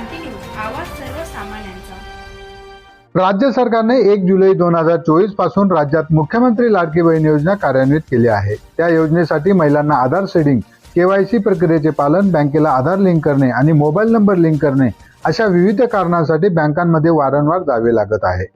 क्रांती news आवाज सर्वसामान्यांचा. राज्य सरकारने एक जुलै दोन हजार चोवीसपासून राज्यात मुख्यमंत्री लाडकी बहीण योजना कार्यान्वित केली आहे. त्या योजनेसाठी महिलांना आधार सेडिंग केवायसी प्रक्रियेचे पालन बँकेला आधार लिंक करणे आणि मोबाईल नंबर लिंक करणे अशा विविध कारणांसाठी बँकांमध्ये वारंवार जावे लागत आहे.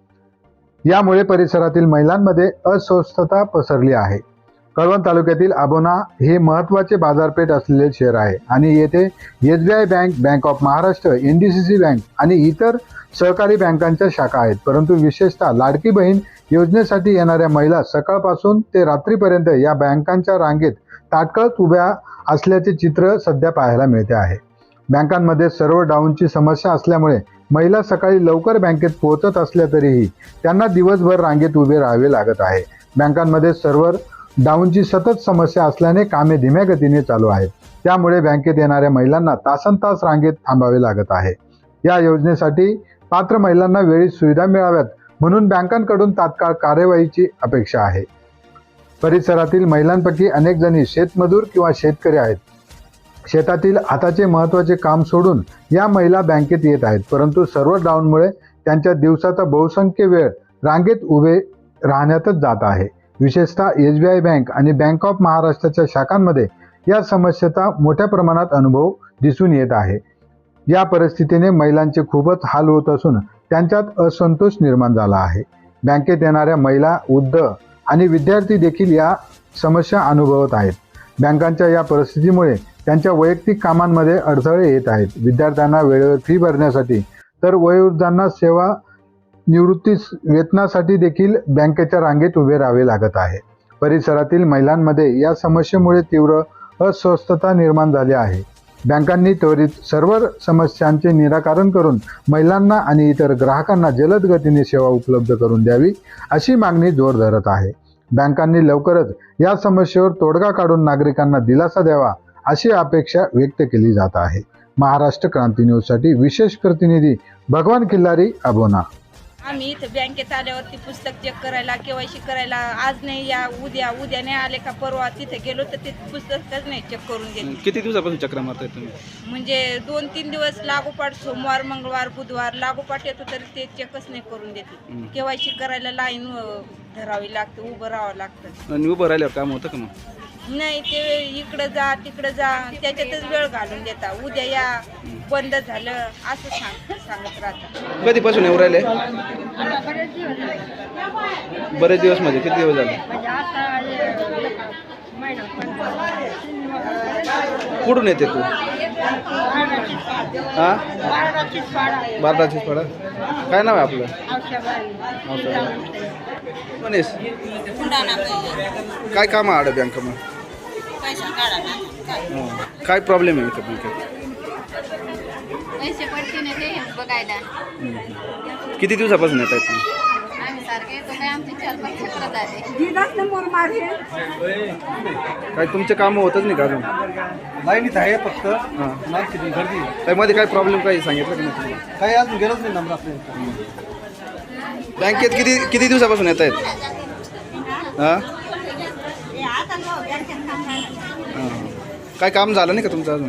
यामुळे परिसरातील महिलांमध्ये अस्वस्थता पसरली आहे. कळवण तालुक्यातील आबोना हे महत्त्वाचे बाजारपेठ असलेले शहर आहे आणि येथे S B I bank bank of Maharashtra N D C C bank आणि इतर सहकारी बँकांच्या शाखा आहेत. परंतु विशेषतः लाडकी बहीण योजनेसाठी येणाऱ्या महिला सकाळपासून ते रात्रीपर्यंत या बँकांच्या रांगेत ताटकळत उभ्या असल्याचे चित्र सध्या पाहायला मिळते आहे. बँकांमध्ये सर्व डाऊनची समस्या असल्यामुळे महिला सकाळी लवकर बँकेत पोहोचत असल्या तरीही त्यांना दिवसभर रांगेत उभे राहावे लागत आहे. बँकांमध्ये सर्व्हर डाऊनची सतत समस्या असल्याने कामे धीम्या गतीने चालू आहेत. त्यामुळे बँकेत येणाऱ्या महिलांना तासन तास रांगेत थांबावे लागत आहे. या योजनेसाठी पात्र महिलांना वेळी सुविधा मिळाव्यात म्हणून बँकांकडून तात्काळ कार्यवाहीची अपेक्षा आहे. परिसरातील महिलांपैकी अनेक जणी शेतमजूर किंवा शेतकरी आहेत. शेतातील हाताचे महत्त्वाचे काम सोडून या महिला बँकेत येत आहेत. परंतु सर्व डाऊनमुळे त्यांच्या दिवसाचा बहुसंख्य वेळ रांगेत उभे राहण्यातच जात आहे. विशेषतः एस बी आय बँक आणि बँक ऑफ महाराष्ट्राच्या शाखांमध्ये या समस्येचा मोठ्या प्रमाणात अनुभव दिसून येत आहे. या परिस्थितीने महिलांचे खूपच हाल होत असून त्यांच्यात असंतोष निर्माण झाला आहे. बँकेत येणाऱ्या महिला वृद्ध आणि विद्यार्थी देखील या समस्या अनुभवत आहेत. बँकांच्या या परिस्थितीमुळे त्यांच्या वैयक्तिक कामांमध्ये अडथळे येत आहेत. विद्यार्थ्यांना वेळेवर फी भरण्यासाठी तर वयोवृद्धांना सेवा निवृत्ती वेतनासाठी देखील बँकेच्या रांगेत उभे राहावे लागत आहे. परिसरातील महिलांमध्ये या समस्येमुळे तीव्र अस्वस्थता निर्माण झाली आहे. बँकांनी त्वरित सर्व समस्यांचे निराकरण करून महिलांना आणि इतर ग्राहकांना जलद गतीने सेवा उपलब्ध करून द्यावी अशी मागणी जोर धरत आहे. बँकांनी लवकरच या समस्येवर तोडगा काढून नागरिकांना दिलासा द्यावा अशी अपेक्षा व्यक्त केली जात आहे. महाराष्ट्र क्रांती न्यूजसाठी विशेष प्रतिनिधी भगवान किल्लारी अबोना. आम्ही इथं बँकेत आल्यावरती पुस्तक चेक करायला केवायसी करायला आज नाही या उद्या उद्या नाही आले का परवा तिथे गेलो तर ते पुस्तकच नाही चेक करून गेले किती दिवसापासून चक्र मारताय तुम्ही? म्हणजे दोन तीन दिवस लागोपाठ सोमवार मंगळवार बुधवार लागोपाठ येतो तरी ते चेकच नाही करून देते. केवायसी करायला लाईन धरावी लागते उभं राहावं लागतं. आणि उभं राहिल्यावर काम होतं का मग? नाही ते इकडं जा तिकडं जा त्याच्यातच वेळ घालून देता. उद्या या बंद झालं असं सांग सांगत राहतात. कधीपासून येऊ राहिले? बरेच दिवस म्हणजे किती दिवस झाले? कुठून येते तू? हा? बारडाचीच पाडा? काय नाव आहे आपलं? मनीष. काय काम आहे आडं बँक मग हं. काय प्रॉब्लेम आहे इथं बँकेत. किती दिवसापासून येत आहेत तुम्ही काय आमचे चार पाच चक्र झाले. काय तुमचे कामं होतच नाही का अजून? लाईनीत आहे फक्त. हां. नाही किती गर्दी. आहे. त्यामध्ये काय प्रॉब्लेम काही सांगितलं का नाही काही अजून गेलंच नाही नंबर आपल्या बँकेत किती किती दिवसापासून येत आहेत हां हां. काय काम झालं नाही का तुमचं अजून?